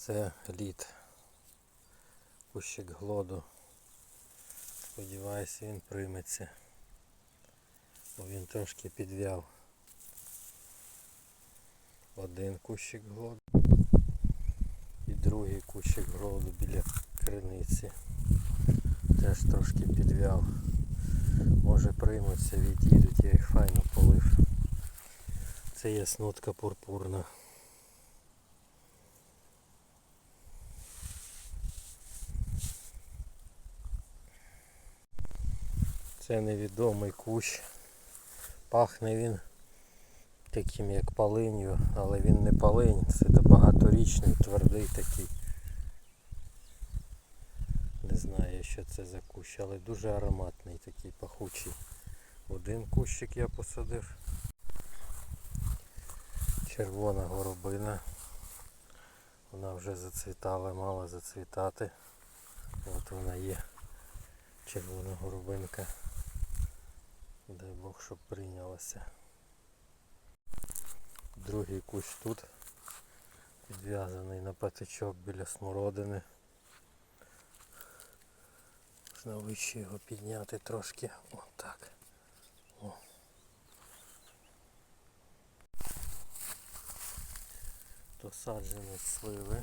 Це лід. Кущик глоду. Сподіваюся він прийметься. Бо він трошки підв'яв. Один кущик глоду. І другий кущик глоду біля криниці. Теж трошки підв'яв. Може приймуться, відійдуть, я їх файно полив. Це є снутка пурпурна. Це невідомий кущ. Пахне він таким як полинью, але він не полинь, це багаторічний, твердий такий. Не знаю, що це за кущ, але дуже ароматний, такий пахучий. Один кущик я посадив. Червона горобина. Вона вже зацвітала, мала зацвітати. От вона є. Червона горобинка. Дай Бог, щоб прийнялася. Другий кущ тут. Підв'язаний на патичок біля смородини. Можна вище його підняти трошки. Отак. О. То саджанець сливи.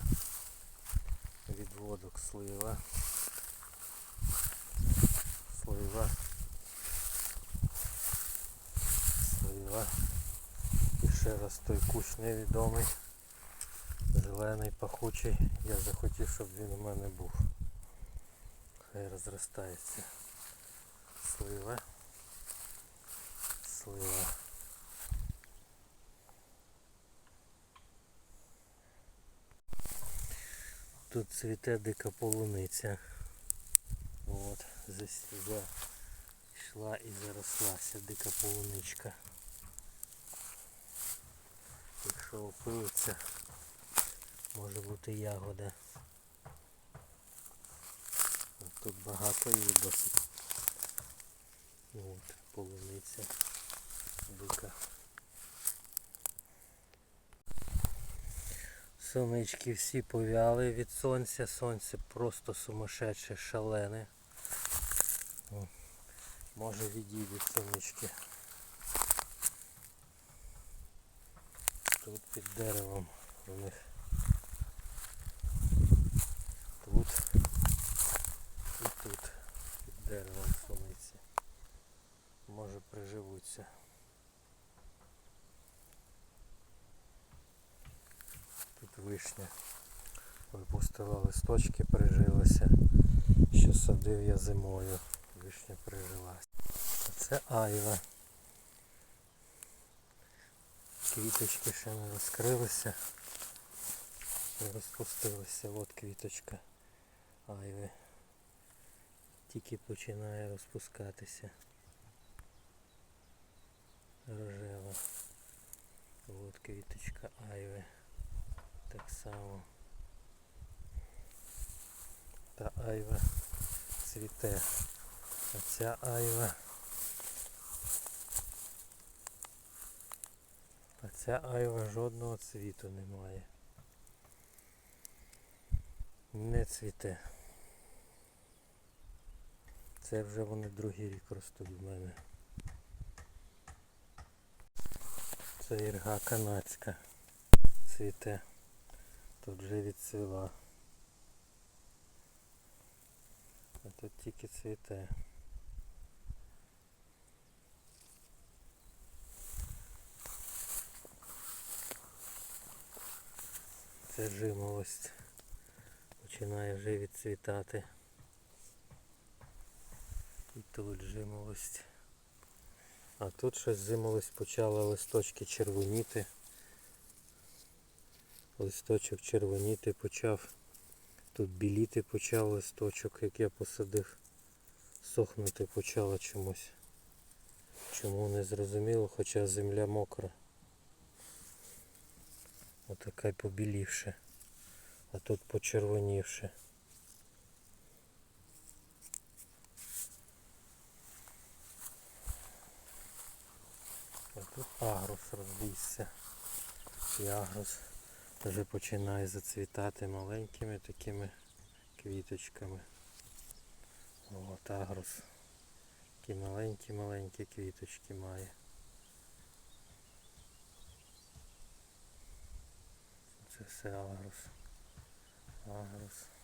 Відводок слива. Слива. Слива. І ще раз той кущ невідомий. Зелений, пахучий. Я захотів, щоб він у мене був. Хай розростається. Слива. Слива. Тут цвіте дика полуниця. От, засіга. Йшла і зарослася дика полуничка. Якщо опилиться, може бути ягода. Тут багато її досить. От, полуниця дика. Сонечки всі повяли від сонця. Сонце просто сумасшедше, шалене. Може відійдуть сонечки. Тут під деревом у них. Тут і тут під деревом суниці. Може приживуться. Тут вишня. Випустила листочки, прижилася. Що садив я зимою. Вишня прижилася. Це айва. Квіточки ще не розкрилися. Не розпустилися. От квіточка айви. Тільки починає розпускатися. Рожева. От квіточка айви. Так само. Та айва цвіте. А ця айва. А ця айва жодного цвіту немає. Не цвіте. Це вже вони другий рік ростуть в мене. Це ірга канадська. Цвіте. Тут вже відцвіла. А тут тільки цвіте. Це. Починає вже відцвітати. І тут жимолость. А тут щось жимолость почала листочки червоніти. Листочок червоніти почав. Тут біліти почав листочок, як я посадив. Сохнути почало чомусь. Чому не зрозуміло, хоча земля мокра. Отака побілівши. А тут почервонівши. А тут агрус розбійся. І агрус вже починає зацвітати маленькими такими квіточками. От агрос. Такі маленькі-маленькі квіточки має. Size selam arz. Selam.